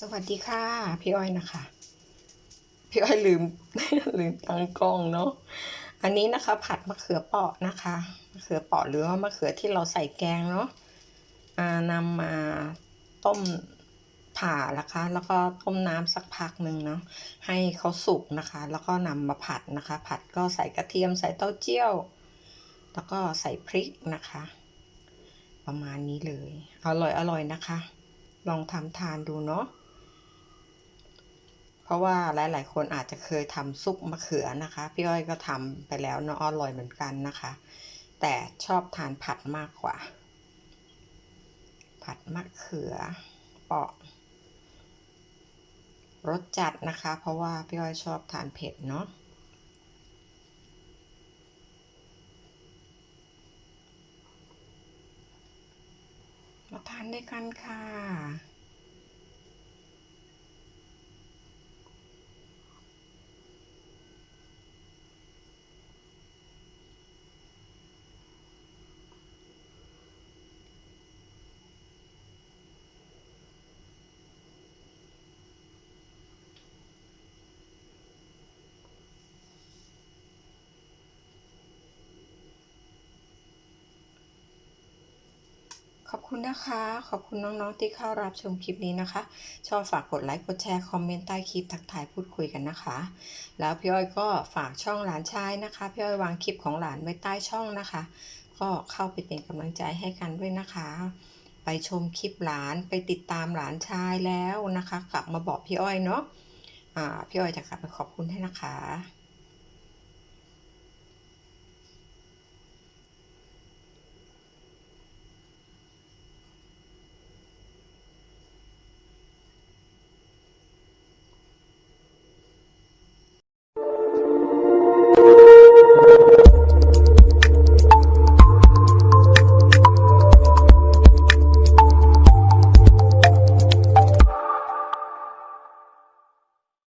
สวัสดีค่ะ พี่อ้อยนะคะ พี่อ้อยลืมลืมตั้งกล้องเนาะอันนี้นะคะ ผัดมะเขือเปราะนะคะมะเขือเปราะหรือว่ามะเขือที่เราใส่แกงเนาะอ่านำมาต้มผ่านะคะ แล้วก็ต้มน้ำสักพักหนึ่งเนาะให้เขาสุกนะคะ แล้วก็นำมาผัดนะคะ ผัดก็ใส่กระเทียมใส่เต้าเจี้ยว แล้วก็ใส่พริกนะคะ ประมาณนี้เลย อร่อยอร่อยนะคะ ลองทำทานดูเนาะ เพราะว่าหลาย ๆ คนอาจจะเคยทำซุปมะเขือนะคะ พี่อ้อยก็ทำไปแล้วเนาะอร่อยเหมือนกันนะคะ แต่ชอบทานผัดมากกว่า ผัดมะเขือเปาะรสจัดนะคะ เพราะว่าพี่อ้อยชอบทานเผ็ดเนาะมาทานด้วยกันค่ะ อบคุณนะคะ ขอบคุณน้องๆที่เข้ารับชมคลิปนี้นะคะ ชอบฝากกดไลค์ กดแชร์ คอมเมนต์ใต้คลิปทักทายพูดคุยกันนะคะ แล้วพี่อ้อยก็ฝากช่องหลานชายนะคะ พี่อ้อยวางคลิปของหลานไว้ใต้ช่องนะคะ ก็เข้าไปเป็นกำลังใจให้กันด้วยนะคะ ไปชมคลิปหลานไปติดตามหลานชายแล้วนะคะ กลับมาบอกพี่อ้อยเนาะอ่าพี่อ้อยจะกลับไปขอบคุณให้นะคะ